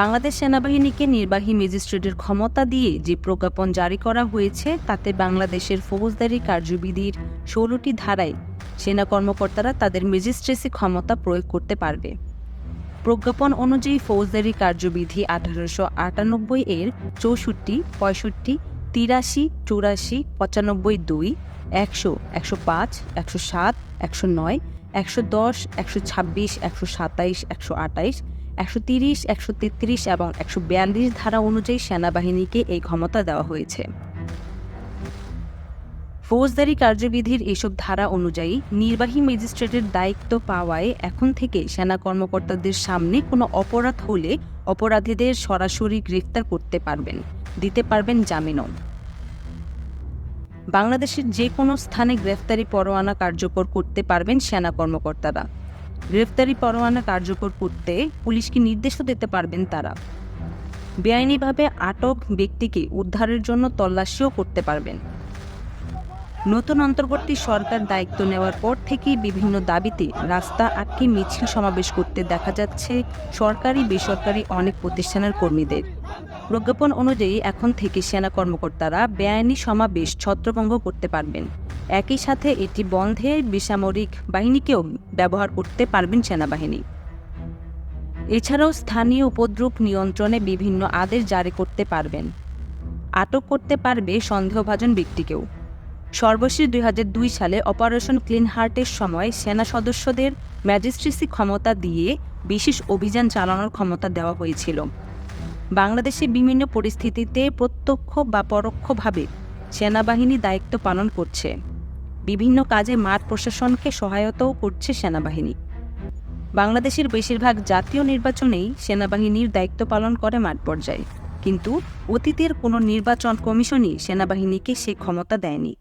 বাংলাদেশ সেনাবাহিনীকে নির্বাহী ম্যাজিস্ট্রেটের ক্ষমতা দিয়ে যে প্রজ্ঞাপন জারি করা হয়েছে, তাতে বাংলাদেশের ফৌজদারি কার্যবিধির ষোলোটি ধারায় সেনা কর্মকর্তারা তাদের ম্যাজিস্ট্রেসি ক্ষমতা প্রয়োগ করতে পারবে। প্রজ্ঞাপন অনুযায়ী ফৌজদারি কার্যবিধি আঠারোশো আটানব্বই এর চৌষট্টি, পঁয়ষট্টি, তিরাশি, চুরাশি, পঁচানব্বই দুই, একশো একশো পাঁচ, একশো সাত, একশো নয়, একশো দশ, একশো ছাব্বিশ, একশো সাতাইশ, একশো আটাইশ একশো তিরিশ, একশো তেত্রিশ এবং একশো বিয়াল্লিশ ধারা অনুযায়ী সেনাবাহিনীকে এই ক্ষমতা দেওয়া হয়েছে। ফৌজদারি কার্যবিধির এসব ধারা অনুযায়ী নির্বাহী ম্যাজিস্ট্রেটের দায়িত্ব পাওয়ায় এখন থেকে সেনা কর্মকর্তাদের সামনে কোনো অপরাধ হলে অপরাধীদের সরাসরি গ্রেফতার করতে পারবেন, দিতে পারবেন জামিনও। বাংলাদেশের যে কোনো স্থানে গ্রেফতারি পরোয়ানা কার্যকর করতে পারবেন সেনা কর্মকর্তারা। গ্রেফতারি পরোয়ানা কার্যকর করতে পুলিশকে নির্দেশও দিতে পারবেন তারা। বেআইনিভাবে আটক ব্যক্তিকে উদ্ধারের জন্য তল্লাশিও করতে পারবেন। নতুন অন্তর্বর্তী সরকার দায়িত্ব নেওয়ার পর থেকেই বিভিন্ন দাবিতে রাস্তা আটকে মিছিল সমাবেশ করতে দেখা যাচ্ছে সরকারি, বেসরকারি অনেক প্রতিষ্ঠানের কর্মীদের। প্রজ্ঞাপন অনুযায়ী এখন থেকে সেনা কর্মকর্তারা বেআইনি সমাবেশ ছত্রভঙ্গ করতে পারবেন। একই সাথে এটি বন্ধে বেসামরিক বাহিনীকেও ব্যবহার করতে পারবেন সেনাবাহিনী। এছাড়াও স্থানীয় উপদ্রব নিয়ন্ত্রণে বিভিন্ন আদেশ জারি করতে পারবেন। আটক করতে পারবে সন্দেহভাজন ব্যক্তিকেও। সর্বশেষ দুই হাজার দুই সালে অপারেশন ক্লিন হার্টের সময় সেনা সদস্যদের ম্যাজিস্ট্রেসি ক্ষমতা দিয়ে বিশেষ অভিযান চালানোর ক্ষমতা দেওয়া হয়েছিল। বাংলাদেশে বিভিন্ন পরিস্থিতিতে প্রত্যক্ষ বা পরোক্ষভাবে সেনাবাহিনী দায়িত্ব পালন করছে। বিভিন্ন কাজে মাঠ প্রশাসনকে সহায়তাও করছে সেনাবাহিনী। বাংলাদেশের বেশিরভাগ জাতীয় নির্বাচনেই সেনাবাহিনীর দায়িত্ব পালন করে মাঠ পর্যায়ে। কিন্তু অতীতের কোনো নির্বাচন কমিশনই সেনাবাহিনীকে সে ক্ষমতা দেয়নি।